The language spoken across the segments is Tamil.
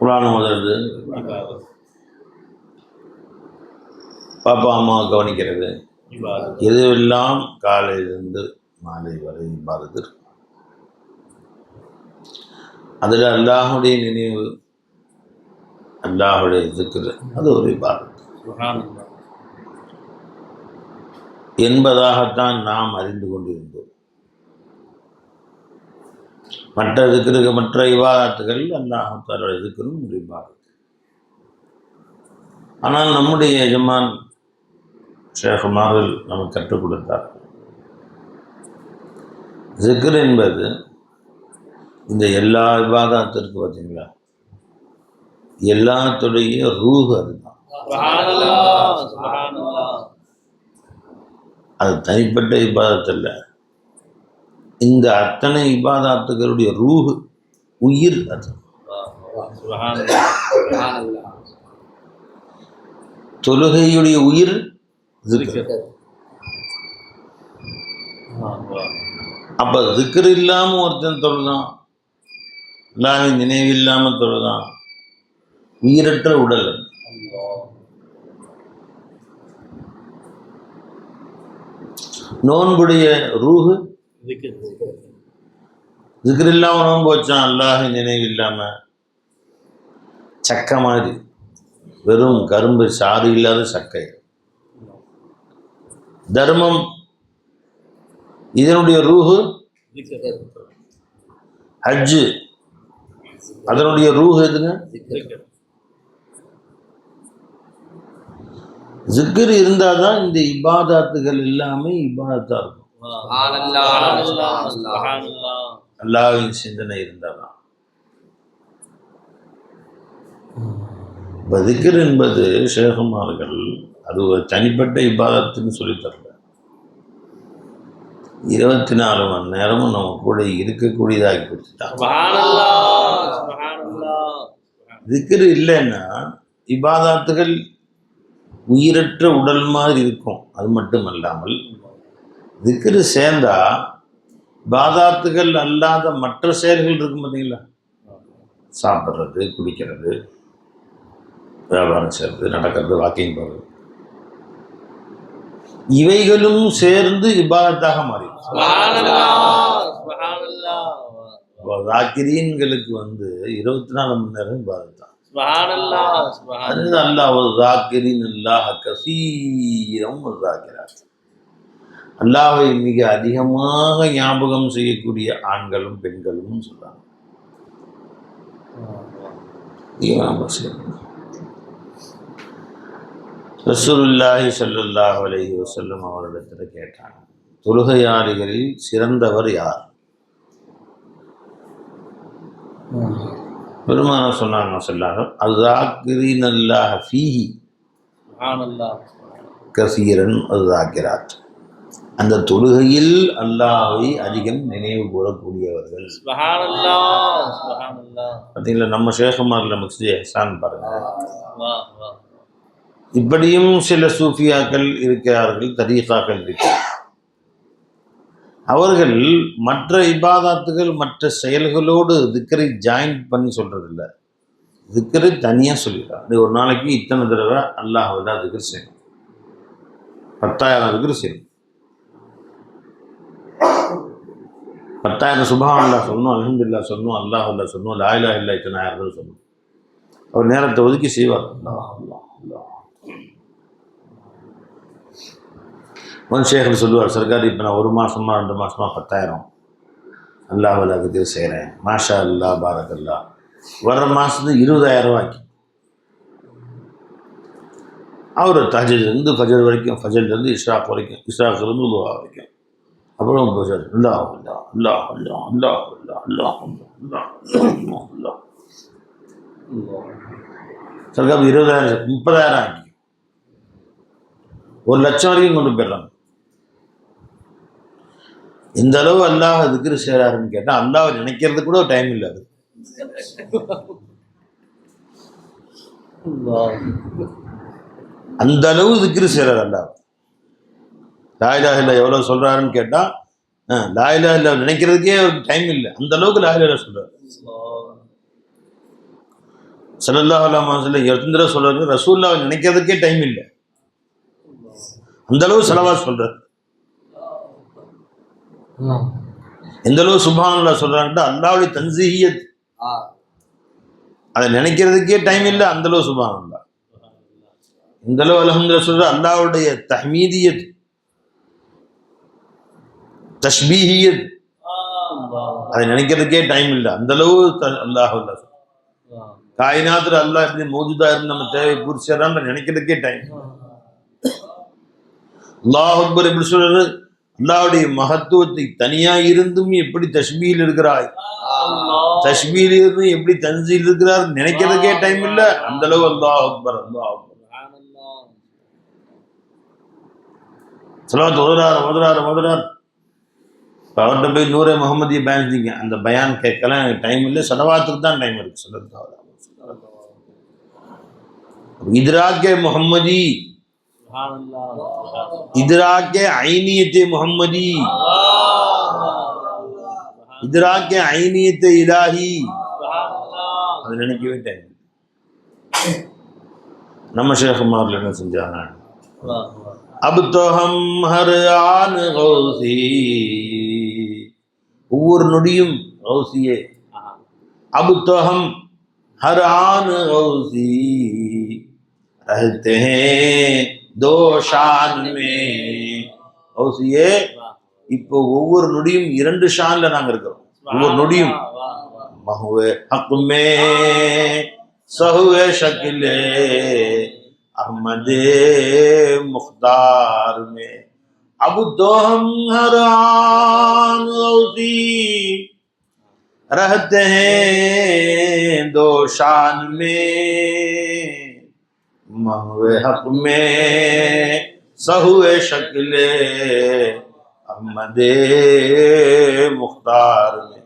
புராணம் முதல்றது பாப்பா அம்மா கவனிக்கிறது. எதுவெல்லாம் காலையிலிருந்து மாலை வரை பாரதி அதில் அல்லாஹுடைய நினைவு அல்லாஹுடைய இதுக்குது அது ஒரு பாரத் என்பதாகத்தான் நாம் அறிந்து கொண்டிருந்தோம். மற்ற இதுக்கு மற்ற விவாதத்துகளில் அல்லாஹால இதுக்கணும் முடிவாக ஆனால் நம்முடைய எஜமான் ஷேகுமாரில் நமக்கு கற்றுக் கொடுத்தார். ஜிக்ர் என்பது இந்த எல்லா விவாதத்திற்கு பார்த்தீங்களா? எல்லாத்துடைய ரூஹ் அதுதான். அது தனிப்பட்ட விவாதத்தில் இந்த அத்தனை இபாதாத்துகளுடைய ரூஹு உயிர் அது. தொழுகையுடைய உயிர் அப்ப திக்கர் இல்லாம ஒருத்தன் தொழுதான். இல்லாமல் நினைவு இல்லாம தொழுதான். உயிரற்ற உடல் நோன்புடைய ரூஹு திக்ர் இல்லாமல் நோன்பு வச்சான் அல்லாஹ் நினைவு இல்லாமல் சக்கை மாதிரி வெறும் கரும்பு சாறு இல்லாத சக்கை தர்மம் இதனுடைய ரூஹு ஹஜ்ஜு அதனுடைய ரூஹு எதுங்க ஜிக்கர் இருந்தால் தான் இந்த இபாதாத்துகள் எல்லாமே இபாதத்தாக இருக்கும் அல்லாவின் சிந்தனை இருந்தாலாம் பதுக்கர் என்பது ஷேகுமார்கள் அது ஒரு தனிப்பட்ட இபாதத்துன்னு சொல்லித்தரல இருபத்தி நாலு மணி நேரமும் நம்ம கூட இருக்கக்கூடியதாகி கொடுத்துட்டாங்க திக்கர் இல்லைன்னா இபாதாத்துகள் உயிரற்ற உடல் மாதிரி இருக்கும் அது மட்டும் அல்லாமல் திக்ரு சேர்ந்தா பாதாத்துகள் அல்லாத மற்ற செயல்கள் இருக்கும் பார்த்தீங்களா சாப்பிட்றது குடிக்கிறது வியாபாரம் செய்கிறது நடக்கிறது வாக்கிங் போகிறது இவைகளும் சேர்ந்து இபாதத்தாக மாறிடும். ஜாக்கிரீன்களுக்கு வந்து இருபத்தி நாலு மணி நேரம் இபாதத் தான் அல்லாஹ் ஜாக்கிரின் அல்லாஹ் கசீரம் ராக்கிரா அல்லாவை மிக அதிகமாக ஞாபகம் செய்யக்கூடிய ஆண்களும் பெண்களும் சொல்கிறாங்க ரசூலுல்லாஹி சல்லுல்லாஹ் அலஹி வசல்லம் அவரிடத்தில் கேட்டாங்க. தொழுகையாளிகளில் சிறந்தவர் யார்? பெருமான சொன்னாங்க சொல்லாங்க அல்லாஹ் ஃபீஹி. கசீரன் அல்லாக்கிறாத் அந்த தொழுகையில் அல்லாவை அதிகம் நினைவு கூறக்கூடியவர்கள். பார்த்தீங்களா நம்ம சேகமார்ல முஸ்லி ஹசான் பாருங்க. இப்படியும் சில சூஃபியாக்கள் இருக்கிறார்கள் தரீசாக்கள் இருக்கிறார்கள். அவர்கள் மற்ற இபாதாத்துகள் மற்ற செயல்களோடு திக்கரை ஜாயின் பண்ணி சொல்கிறதில்ல திக்கரை தனியாக சொல்லிடுறாங்க. ஒரு நாளைக்கு இத்தனை தடவை அல்லாஹ் விட திக்கர் செய்யணும். பத்தாயிரம் திக்கர் செய்யணும். பத்தாயிரம் சுபஹான் அல்லா சொல்லணும் அல்ஹம்துலில்லாஹ் சொல்லணும் அல்லாஹ் அல்லா சொன்னோம் லாயிலா இல்லா இத்தனை ஆயிரம் தடவை அவர் நேரத்தை ஒதுக்கி செய்வார். அல்லாஹ் அல்லாஹ் ஒன் சொல்லுவார் சர்க்கார் இப்போ நான் ஒரு மாதமாக ரெண்டு மாதமாக பத்தாயிரம். அல்லாஹ் அதுக்கு செய்கிறேன் மாஷா அல்லா பாரத் அல்லா வர்ற மாதத்துக்கு இருபதாயிரம் ரூபாய்க்கு அவர் தஹஜிலேருந்து ஃபஜர் வரைக்கும் ஃபஜர்லேருந்து இஷ்ராக் வரைக்கும் இஷ்ராக்லேருந்து உருவா வரைக்கும். அப்புறம் அல்லா அல்லா அல்லா அல்லா அல்லா அல்லா அல்லா அல்லா அல்லா அல்லா சர்க்காப் இருபதாயிரம் முப்பதாயிரம் ஆக்கி ஒரு லட்சம் வரைக்கும் கொண்டு போயிடுறாங்க இந்த அளவு அல்லாஹ் திக்ரு செய்கிறாருன்னு கேட்டால் அல்லாஹ் நினைக்கிறது கூட டைம் இல்லை அது. அந்த அளவு திக்ரு செய்கிறார் அல்லாஹ். லாயிலா இல்லா எவ்வளோ சொல்கிறாருன்னு கேட்டால் லாயிலா இல்லா நினைக்கிறதுக்கே அவருக்கு டைம் இல்லை. அந்த அளவுக்கு லாயிலா சொல்கிறார் சல்லல்லா அல்லாமல் வஸல்லம் எத்தனை ரசூல்லா நினைக்கிறதுக்கே டைம் இல்லை. அந்த அளவு செலவா சொல்றாரு. எந்த அளவு சுபானல்லா சொல்றாங்கட்டு அல்லாவுடைய தன்சீகியத் அதை நினைக்கிறதுக்கே டைம் இல்லை அந்த அளவு சுபானல்லா இந்த அளவு அலமதுல சொல்கிற அல்லாவுடைய தஹ்மீதியத். தஷ்பீஹியத் அதை நினைக்கிறதுக்கே டைம் இல்லை. அந்த அளவு அல்லாஹ் அல்லாஹ் காயினாத்துல அல்லாஹ் எப்படி மௌஜூதா இருந்து நம்ம தேவை பூர்த்தி செய்யறான்னு நினைக்கிறதுக்கே டைம் அல்லாஹ் அக்பர் எப்படி சொல்றது அல்லாஹ்வுடைய மகத்துவத்தை தனியா இருந்தும் எப்படி தஷ்பீல் இருக்கிறாய்? தஷ்பீல் இருந்து எப்படி தன்சீல் இருக்கிறார் நினைக்கிறதுக்கே டைம் இல்ல. அந்த அளவு அல்லாஹ் அக்பர் அல்லாஹ் அக்பர். சலாத் ஓதுறாரு ஓதுறாரு ஓதுறாரு அவர் போய் நூறே முகமதி பயன் அந்த பயான் கேட்கலாம் எனக்கு டைம் இல்லை செலவாத்துக்கு தான் டைம் இருக்குது சொல்லலாம் ادراک محمدی، ادراک عینیت محمدی، ادراک عینیت الہی۔ அது நினைக்கவே டைம் நம்ம شیخ مارل نے سمجھانا۔ ہے اب تو ہم ہر آن غوثی۔ ஒவ்வொரு நொடியும் ஹவுசியே அபுத்தகம் ஹரான் தோஷான்மே இப்போ ஒவ்வொரு நொடியும் இரண்டு ஷான்ல நாங்க இருக்கிறோம் ஒவ்வொரு நொடியும் மகுவே சஹுவே சகிலே அஹ்மதே முக்தார்மே ابو دوہم حران روزی۔ رہتے ہیں دو شان میں۔ مہو حق میں سہوے شکل احمد مختار میں۔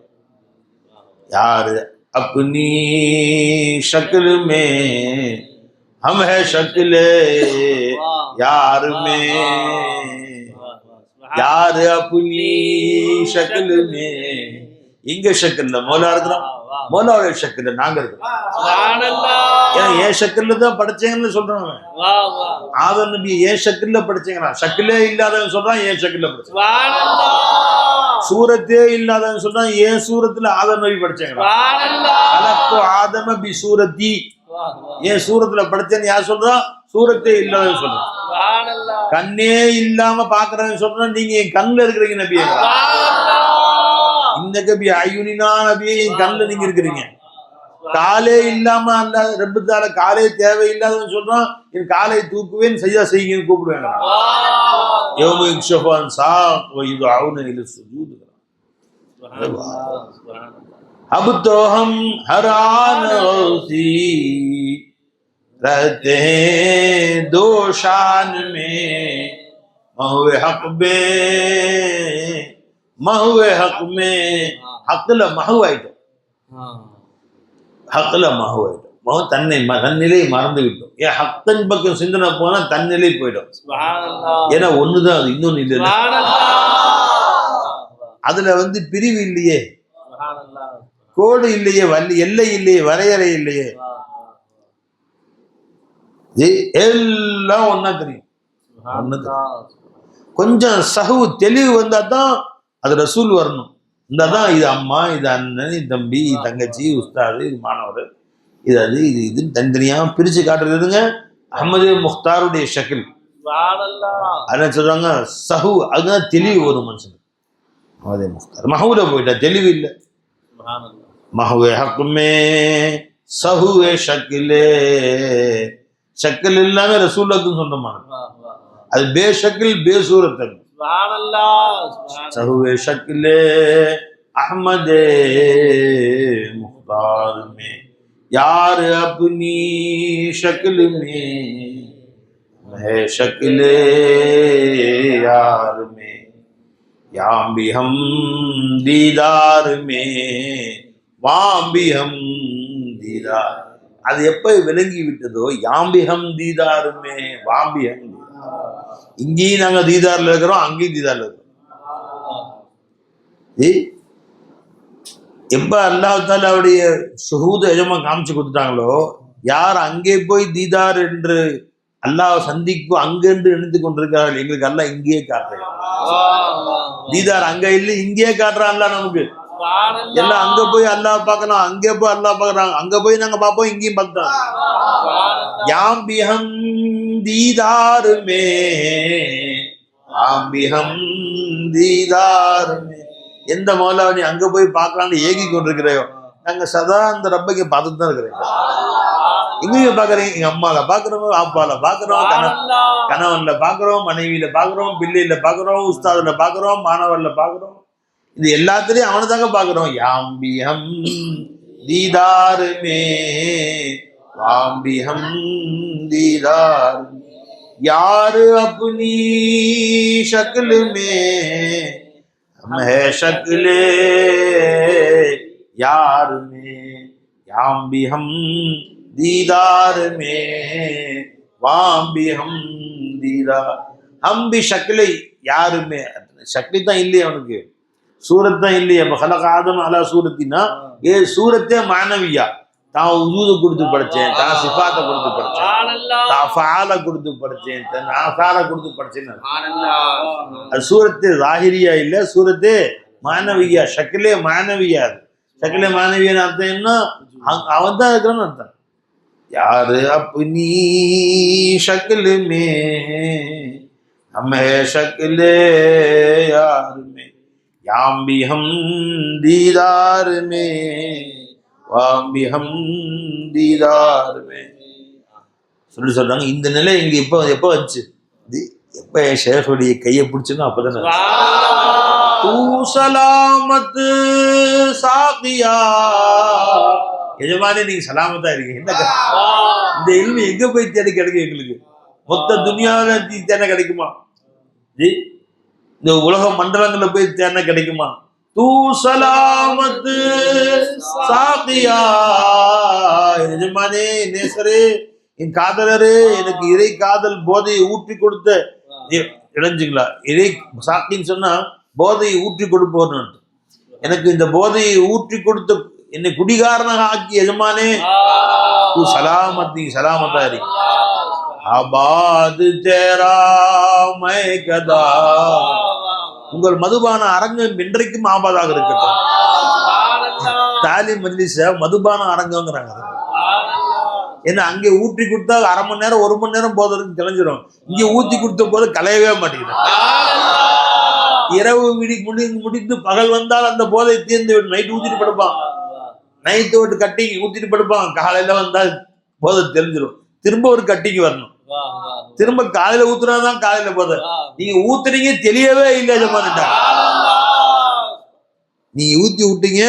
یار اپنی شکل میں ہم ہے شکل یار میں۔ யாரு அப்புனி ஷக்கலுமே எங்க ஷக்கல்ல? மோலா இருக்கிறோம் மோலாவுடைய ஷக்கல்ல நாங்க இருக்கிறோம் ஏன் ஷக்கல்ல தான் படிச்சேங்கன்னு சொல்றாங்க ஆதர் நபி ஏன் ஷக்கல்ல படிச்சேங்கிறான். ஷக்கிலே இல்லாதவன் சொல்றான் ஏன் ஷக்கல்ல படிச்சான். சூரத்தே இல்லாதவன் சொல்றான் ஏன் சூரத்துல ஆதர் நபி படிச்சேங்கிறான். ஆதம பி சூரத்தி. ஏன் சூரத்துல படிச்சேன்னு யார் சொல்றான் சூரத்தே இல்லாதவன் சொல்றான். கண்ணே இல்லாம பாக்குறவன் சொல்றான் நீங்க என் கண்ணுல இருக்கிறீங்க நபி இந்த கபி ஐயுனினா நபி என் கண்ணுல நீங்க இருக்கிறீங்க. காலே இல்லாம அல்ல ரெப்புத்தால காலே தேவையில்லாதவன் சொல்றான் என் காலை தூக்குவேன் செய்யா செய்யுங்கன்னு கூப்பிடுவேன். யௌம யுக்ஷஃபான் रहते हैं दो शान में महुए हक में महुए हक में ஹக்குல மகுவாயிட்டோம் ஹக்குல மகுவாயிட்டோம் மகு தன்னை ம- தன்னிலை மறந்து விட்டோம் ஏன் ஹக்கன் பக்கம் சிந்தனை போனா தன்னிலை போயிடும் ஏன்னா ஒண்ணுதான் அது இன்னொன்னு இல்லை அதுல வந்து பிரிவு இல்லையே கோடு இல்லையே வள்ளி எல்லை இல்லையே வரையறை இல்லையே ஏய், எல்லாம் ஒண்ணா தெரியும். கொஞ்சம் சஹு தெளிவு வந்தா தான் அது ரசூல் வரணும். இந்த தான் இது அம்மா இது அண்ணன் இது தம்பி இது தங்கச்சி உஸ்தாது இது மாணவர். இது அது இது இதுன்னு தனித்தனியாக பிரிச்சு காட்டுறதுங்க அஹமது முக்தாருடைய ஷக்கில். அதான் சொல்றாங்க சஹு அதுதான் தெளிவு வரும் மனுஷனுக்கு. அஹமது முக்தார். மஹூல போயிட்டா தெளிவு இல்லை. மஹுவே ஹக் மே சஹுவே ஷக்கிலே ஷக்கல் இல்லாம ரசூல் சொந்தமானது அது பே ஷக்கில் பே சூரத்தன் سہو شکل احمد مختار میں یار اپنی شکل میں ہے شکل یار میں یہاں بھی ہم دیدار میں وہاں بھی ہم دیدار அது எப்ப விளங்கி விட்டதோ யாம்பிகம் தீதாருமே வாம்பிகம் இங்கேயும் நாங்க தீதார்ல இருக்கிறோம் அங்கேயும் தீதார்ல இருக்கிறோம். எப்ப அல்லாஹ் அவருடைய சுகூத எஜமா காமிச்சு கொடுத்துட்டாங்களோ யார் அங்கே போய் தீதார் என்று அல்லாஹ் சந்திப்பு அங்கென்று நினைத்து கொண்டிருக்கிறார்கள் எங்களுக்கு அல்லாஹ் இங்கேயே காட்டுறாங்க தீதார் அங்க இல்லை இங்கேயே காட்டுறான் அல்லாஹ் நமக்கு. எல்லாம் அங்க போய் அல்லாஹ் பார்க்கணும் அங்க போய் அல்லாஹ் பாக்குறாங்க அங்க போய் நாங்க பாப்போம் இங்கேயும் பார்க்கறோம் யாம் பிஹம் தீதாருமே ஆம்பிகம் தீதாருமே. எந்த மோலாவை நீ அங்க போய் பார்க்கலாம்னு ஏகி கொண்டிருக்கிறாயோ நாங்க சதா அந்த ரப்பைக்கு பார்த்துட்டு தான் இருக்கிறோம். எங்கேயும் பாக்குறீங்க எங்க அம்மால பாக்குறோம் அப்பால பாக்குறோம் கணவன்ல பாக்குறோம் மனைவியில பாக்குறோம் பிள்ளையில பாக்குறோம் உஸ்தாதுல பாக்குறோம் மாணவர்ல பாக்குறோம் இது எல்லாத்துலயும் அவனை தாங்க பாக்குறோம் யாம்பி ஹம் दीदार में वाम भी हम दीदार में। यार अपनी शक्ल में हम है शक्ल यार में याम भी हम दीदार में वाम भी हम दीदार हम भी शक्ल यार में शक्ल தான் இல்லையே அவனுக்கு சூரத் தான் இல்லையே அப்ப ஹலக ஆதம் அலா சூரத்தினா ஏ சூரத்தே மானவியா தான் உஜூத கொடுத்து படிச்சேன் தான் சிஃபாத்தை கொடுத்து படிச்சேன் தான் ஃபால கொடுத்து படிச்சேன் தான் ஆசார கொடுத்து படிச்சேன் அது சூரத்து ஜாஹிரியா இல்ல சூரத்து மானவியா ஷக்கிலே மானவியா அது ஷக்கிலே மானவியான்னு அர்த்தம் என்ன அவ- அவன் தான் இருக்கிறான்னு அர்த்தம் யாரு अपनी शक्ल में हम है शक्ल यार में யாம்பிகம் தீதாருமே வாம்பிகம் தீதாருமே. சொல்லி சொல்றாங்க. இந்த நிலை இங்க இப்போ எப்போ வந்துச்சு? எப்ப என் ஷேஃபுடைய கையை பிடிச்சுன்னா அப்பதான் சலாமத்து சாபியா எஜமானே நீங்க சலாமத்தா இருக்கீங்க. என்ன இந்த எலும்பு எங்க போய் தேட கிடைக்கும் எங்களுக்கு? மொத்த துணியாவில தேட கிடைக்குமா? இந்த உலக மண்டலங்கள்ல போய் தேன கிடைக்குமா? தூ சலாமத்து சாபியா எஜமானே நேசரே என் காதலரே எனக்கு இறை காதல் போதையை ஊற்றி கொடுத்த இ- இறை சாத்தின்னு சொன்னா போதையை ஊற்றி கொடுப்போன்னு எனக்கு இந்த போதையை ஊற்றி கொடுத்த என்னை குடிகாரனாக ஆக்கி எஜமானே தூ சலாமத் நீ சலாமத்தா இருக்கு ஆபாத் தேராமை கதா. உங்கள் மதுபான அரங்கம் இன்றைக்கும் ஆபாதாக இருக்கட்டும் தாலி மஜ்லிஸ மதுபான அரங்கங்கிறாங்க ஏன்னா அங்கே ஊற்றி கொடுத்தா அரை மணி நேரம் ஒரு மணி நேரம் போதற்கு கிளஞ்சிரும் இங்கே ஊற்றி கொடுத்த போது கலையவே மாட்டேங்குது. இரவு விடி முடி முடித்து பகல் வந்தால் அந்த போதை தீர்ந்து விடும். நைட் ஊற்றிட்டு படுப்பான். நைட்டு விட்டு கட்டிங் ஊற்றிட்டு படுப்பான். காலையில வந்தால் போதை தெரிஞ்சிடும் திரும்ப ஒரு கட்டிக்கு வரணும். திரும்ப காலையில ஊத்துனாதான் காலையில போதை நீங்க ஊத்துறீங்க தெரியவே இல்லை ஜமான்ட்டா நீங்க ஊத்தி விட்டீங்க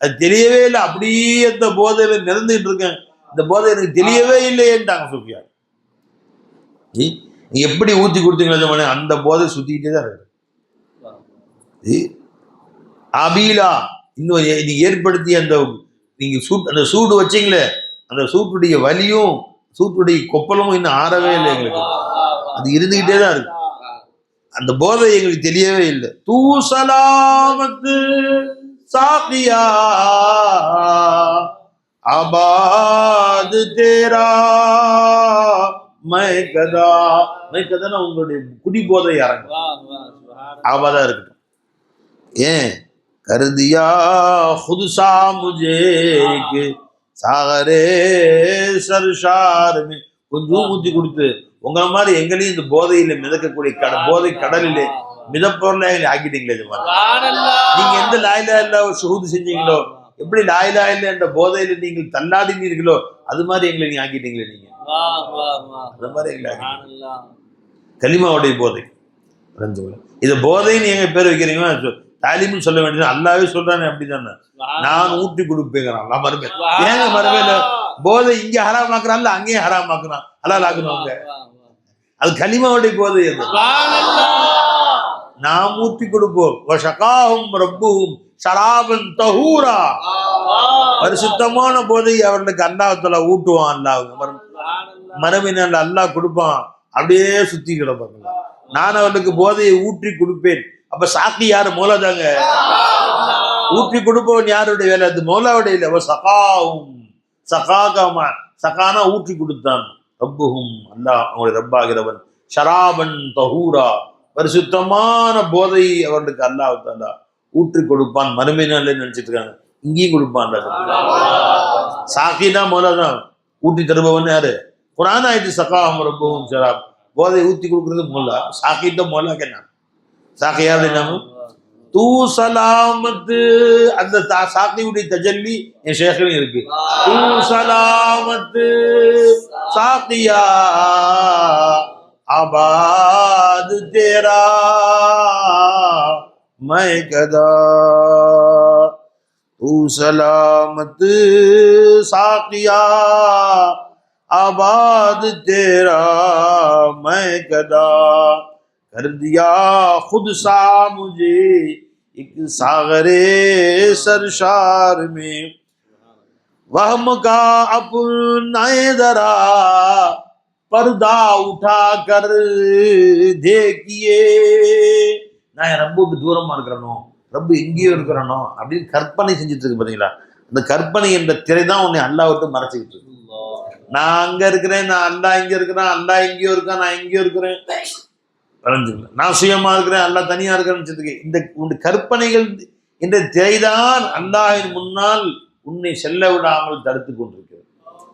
அது தெரியவே இல்லை. அப்படியே அந்த போதையில நிறந்துகிட்டு இருக்கேன். இந்த போதை எனக்கு தெரியவே இல்லையேன்ட்டாங்க சூஃபியா நீ எப்படி ஊத்தி கொடுத்தீங்களா ஜமானே அந்த போதை சுத்திக்கிட்டே தான் இருக்கு. அபீலா இன்னும் நீங்க ஏற்படுத்திய அந்த நீங்க சூட் அந்த சூடு வச்சீங்களே அந்த சூட்டுடைய வலியும் சூட்டுடைய கொப்பளமும் இன்னும் ஆறவே இல்லை எங்களுக்கு. அது இருந்துகிட்டே தான் இருக்கு. அந்த போதை எங்களுக்கு தெரியவே இல்லை. தூசலாமத்து சாப்பியா ஆபாது தேரா மயக்கதா மயக்கதான உங்களுடைய குடி போதை இறங்கும் ஆபாதா இருக்கட்டும். ஏன்? கருதியா புதுசா முஜேக்கு. சாகரே சர்ஷார் கொஞ்சம் ஊத்தி கொடுத்து உங்களை மாதிரி எங்களையும் இந்த போதையில மிதக்கக்கூடிய கட போதை கடலிலே மிதப்பொருளை ஆக்கிட்டீங்களே ஜமால். நீங்க எந்த லாயிலா இல்ல சுகுது செஞ்சீங்களோ எப்படி லாயிலா இல்ல என்ற போதையில நீங்கள் தள்ளாடினீர்களோ அது மாதிரி எங்களை நீங்க ஆக்கிட்டீங்களே நீங்க. அது மாதிரி எங்களை. கலிமாவுடைய போதை. இது போதைன்னு எங்க பேர் வைக்கிறீங்க தாலிம்னு சொல்ல வேண்டியது அல்லாவே சொல்றானே அப்படிதானே? நான் ஊற்றி கொடுப்பேங்கிறான். மறுமை. ஏங்க மறுமையில? போதை இங்க ஹராமாக்குறான்ல அங்கேயும் ஹராமாக்குறான் ஹலால் ஆக்குனவங்க வா, வா. அது கலிமாவுடைய போதை அது. நாம் ஊற்றி கொடுப்போம். வஷகாஹும் ரப்புஹும் ஷராபன் தஹூரா. பரிசுத்தமான போதை அவர்களுக்கு அல்லாஹ்தால ஊட்டுவான் அல்லாஹ். மரபினால் அல்லாஹ் கொடுப்பான். அப்படியே சுத்தி கிடப்பாங்க நான் அவர்களுக்கு போதையை ஊற்றி கொடுப்பேன். அப்ப சாக்கி யாரு? மோலதாங்க ஊற்றி கொடுப்பவன் யாருடைய வேலை? அது மோலாவுடைய இல்லை அவ சகாவும். சகாகமா. சகானா ஊற்றி கொடுத்தான். ரப்புகும் அல்லாஹ் அவங்களுடைய ரப்பாகிறவன். ஷராபன் தஹூரா. பரிசுத்தமான போதை அவர்களுக்கு அல்லாஹ் தாலா ஊற்றி கொடுப்பான். மறுமையினாலே நினைச்சிட்டு இருக்காங்க. இங்கேயும் கொடுப்பான். சாக்கினா மோலாதான் ஊற்றி தருபவன் யாரு? குரான் ஆயிட்டு சகாவும் ரப்புஹும் ஷராப். போதை ஊற்றி கொடுக்கறது மோலா. சாக்கிட்ட மோலா ساقی یاد نہ ہو تو سلامت، اللہ ساقی اڑی تجلی، یہ شیخ نہیں رکھے تو سلامت ساقیہ آباد تیرا، میں کدا۔ تو سلامت ساقیہ آباد تیرا، میں کدا۔ کر دیا خود سا مجھے ایک ساغر سرشار میں وہم کا اپنا درا پردہ اٹھا کر دیکھیے நான் ரொம்ப தூரமாக இருக்கிறனோ ரொம்ப எங்கேயோ இருக்கிறனோ அப்படின்னு கற்பனை செஞ்சுட்டு இருக்கு பார்த்தீங்களா அந்த கற்பனை என்ற திரை தான் உன்னை அல்லா விட்டு மறைச்சிக்கிட்டு இருக்கு. நான் அங்கே இருக்கிறேன் நான் அண்டா இங்கே இருக்கிறேன் அண்டா எங்கேயோ இருக்கேன் நான் எங்கேயோ இருக்கிறேன். வளர்ந்துக்கலாம் நான் சுயமாக இருக்கிறேன் அல்லா தனியாக இருக்கிறேன்னு சொல்லிருக்கேன் இந்த உண்டு கற்பனைகள் இந்த திரைதான் அல்லாஹின் முன்னால் உன்னை செல்ல விடாமல் தடுத்து கொண்டிருக்கிறது.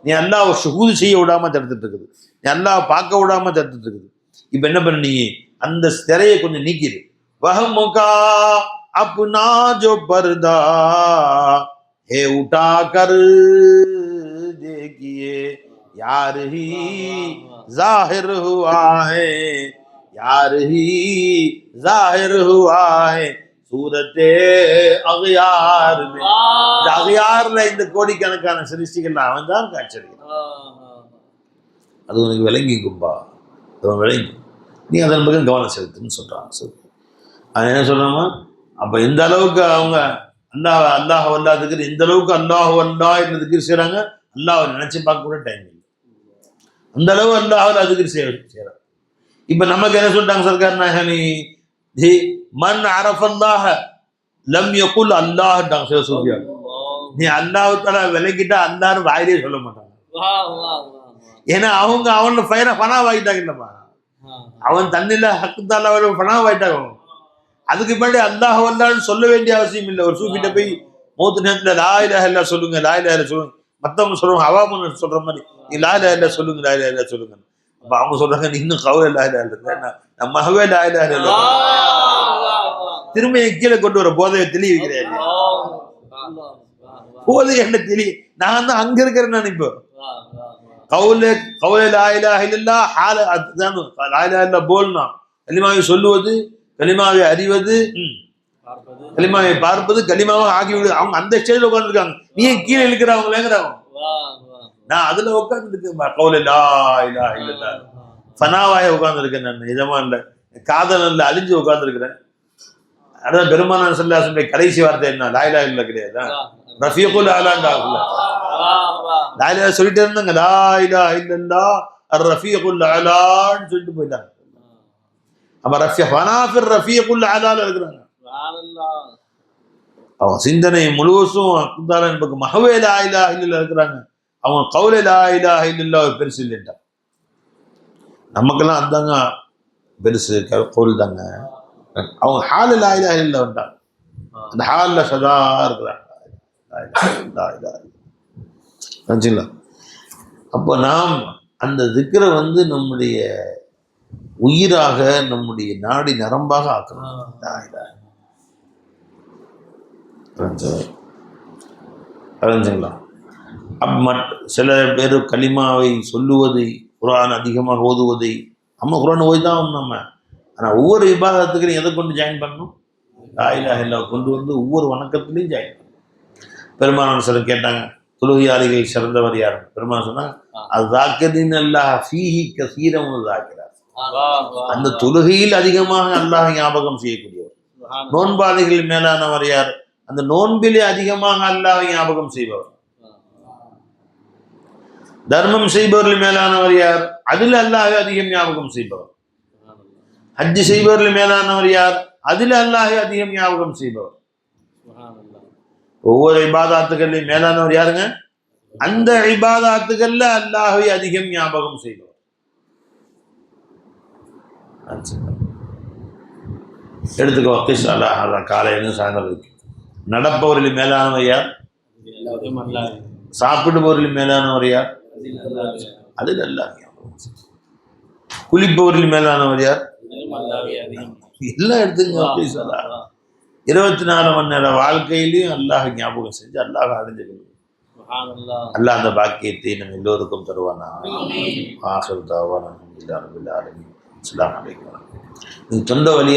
நீ அல்லாவை சுகுதி செய்ய விடாம தடுத்துட்டு இருக்குது நீ அல்லாவை பார்க்க விடாம தடுத்துட்டு இருக்குது இப்ப என்ன பண்ண நீ அந்த திரையை கொஞ்சம் நீக்கிடு. வஹமுகா அப்னா ஜோ பர்தா ஹே உடா கரு தேக்கியே. யார் ஹி? ஜாஹிர் ஹுவா ஹே? यार ही जाहिर हुआ है सूरत अगयार में இந்த அகையாறுல இந்த கோடிக்கணக்கான சிருஷ்டிகள் அவன் தான் காட்சியளிக்கிறான் அது உனக்கு விளங்கிக்கும்பா அவன் விளங்கி நீ அதன் பக்கம் கவனம் செலுத்துன்னு சொல்றான் சொல்லு அவன் என்ன சொல்றாமா அப்ப எந்த அளவுக்கு அவங்க அல்லாஹ் அல்லாஹ் அல்லாதுக்கு எந்த அளவுக்கு அல்லாஹ் அல்லா என்று திக்கிர் செய்றாங்க அல்லாஹ் நினைச்சு பார்க்க கூட டைம் இல்லை அந்த அளவு அல்லாஹ் அதுக்கு செய்யறாங்க இப்ப நமக்கு என்ன சொல்லிட்டாங்க சர்க்கார் நாயகனி? ஜி மன் அரஃபல்லாஹ லம் யகுல் அல்லாஹ்ட்டாங்க சில சூஃபியா. நீ அல்லாஹ் தஆலா விலகிட்டா அல்லாஹ்னு வாயிலே சொல்ல மாட்டாங்க. ஏன்னா அவங்க அவன ஃபயர ஃபனாவாயிட்டாங்க இல்லப்பா அவன் தண்ணில ஹக்கு தாலா ஃபனாவாயிட்டாங்க அவன். அதுக்கு பின்னாடி அல்லாஹ் அல்லான்னு சொல்ல வேண்டிய அவசியம் இல்லை. ஒரு சூஃபிட்ட போய் மூத்து நேரத்துல லா இலாஹ இல்லா சொல்லுங்க லா இலாஹ இல்லா சொல்லுங்க. மத்தவங்க சொல்றவங்க அவாமன் சொல்ற மாதிரி நீ லா இலாஹ இல்லா சொல்லுங்க லா இலாஹ இல்லா சொல்லுங்க அப்ப அவங்க சொல்றாங்க இன்னும் கவலை லா இலாஹ இல்லா நம்ம மகவே லா இலாஹ இல்லா திரும்ப கீழே கொண்டு வர போதையை தெளிய வைக்கிறேன் போதை என்ன தெளி நான் தான் அங்க இருக்கிறேன் நான் இப்போ கவுல கவுல லா இலாஹ இல்லல்லா ஹால அதுதான் லா இலாஹ இல்லா போல்னா கலிமாவை சொல்லுவது கலிமாவை அறிவது. கலிமாவை பார்ப்பது கலிமாவை ஆகிவிடு அவங்க அந்த ஸ்டேஜ்ல உட்காந்துருக்காங்க நீ கீழே இழுக்கிறவங்களேங்கிறவங்க நான் அதுல உட்காந்துருக்கேன் கவுல லா இலாஹ இல்லல்லா ஃபனாவாய உட்காந்துருக்கேன் நான் நிஜமா இல்ல காதலன்ல அழிஞ்சு உட்காந்துருக்கிறேன் அதான் பெருமானார் சல்லாசுடைய கடைசி வார்த்தை என்ன? லாயிலா இல்ல கிடையாது? ரஃபீகுல் ஆலாண்டா லாயிலா சொல்லிட்டே இருந்தாங்க லா இலா இல்லல்லா அர் ரஃபீகுல் அலான்னு சொல்லிட்டு போயிட்டாங்க. அப்ப ரஃபிய ஃபனாஃபிர் ரஃபீகுல் அலால இருக்கிறாங்க. அவங்க சிந்தனை முழுவதும் அக்குந்தால என்பது மகவே லா இலா இல்லல்ல இருக்கிறாங்க. அவங்க கவுலே லா இலா இல்லல்லா ஒரு பெருசு இல்லைன்ட்டாங்க நமக்கெல்லாம் அதாங்க பெருசு கோல் தாங்க அவங்க ஹால லா இலா இல்ல வந்தாங்க அந்த ஹால்ல சதா இருக்கிறாங்க. புரிஞ்சுங்களா? அப்போ நாம் அந்த திக்கரை வந்து நம்முடைய உயிராக நம்முடைய நாடி நரம்பாக ஆக்கணும். லா மற்ற சில பேர் கலிமாவை சொல்லுவதை குரான் அதிகமாக ஓதுவதை நம்ம குரான் ஓதி தான் நம்ம. ஆனால் ஒவ்வொரு விவாதத்துக்கு நீ எதை கொண்டு ஜாயின் பண்ணணும்? லாயிலா இல்லா கொண்டு வந்து ஒவ்வொரு வணக்கத்துலையும் ஜாயின் பண்ணணும். பெருமானார் சிலர் கேட்டாங்க தொழுகையாளிகள் சிறந்தவர் யார்? பெருமாள் சொன்னாங்க அது தாக்கதின் அல்லாஹ் ஃபீஹி கசீரம் தாக்கிறார் அந்த தொழுகையில் அதிகமாக அல்லாஹ் ஞாபகம் செய்யக்கூடியவர். நோன்பாளிகள் மேலானவர் யார்? அந்த நோன்பிலே அதிகமாக அல்லாஹ் ஞாபகம் செய்பவர். தர்மம் செய்பவர்கள் மேலானவர் யார்? அதில் அல்லாஹ் அதிகம் ஞாபகம் செய்பவர். ஹஜ்ஜு செய்பவர்கள் மேலானவர் யார்? அதில் அல்லாஹ் அதிகம் ஞாபகம் செய்பவர். ஒவ்வொரு இபாதாத்துகள்லையும் மேலானவர் யாருங்க? அந்த இபாதாத்துகள்ல அல்லாஹ்வை அதிகம் ஞாபகம் செய்பவர். எடுத்துக்கோ அல்லாஹ் அல்லாஹ் காலையிலும் சாயந்தரம் நடப்பவர்கள் மேலானவர் யார்? சாப்பிடுபவர்கள் மேலானவர் யார்? ஞாபகம் செய்பவர். குளிப்பவர்கள் மேலானவர் யார்? ப்ளீஸ் அல்லாஹ் இருபத்தி நாலு மணி நேர வாழ்க்கையிலையும் அல்லாஹ் ஞாபகம் செஞ்சு அல்லாஹ் அடைஞ்சுக்கணும். அல்லாஹ் அந்த பாக்கியத்தை நம்ம எல்லோருக்கும் தருவானா? ஆசிர் தாவான? அஸ்லாம் வலைக்கம் நீ தொண்டை வழியா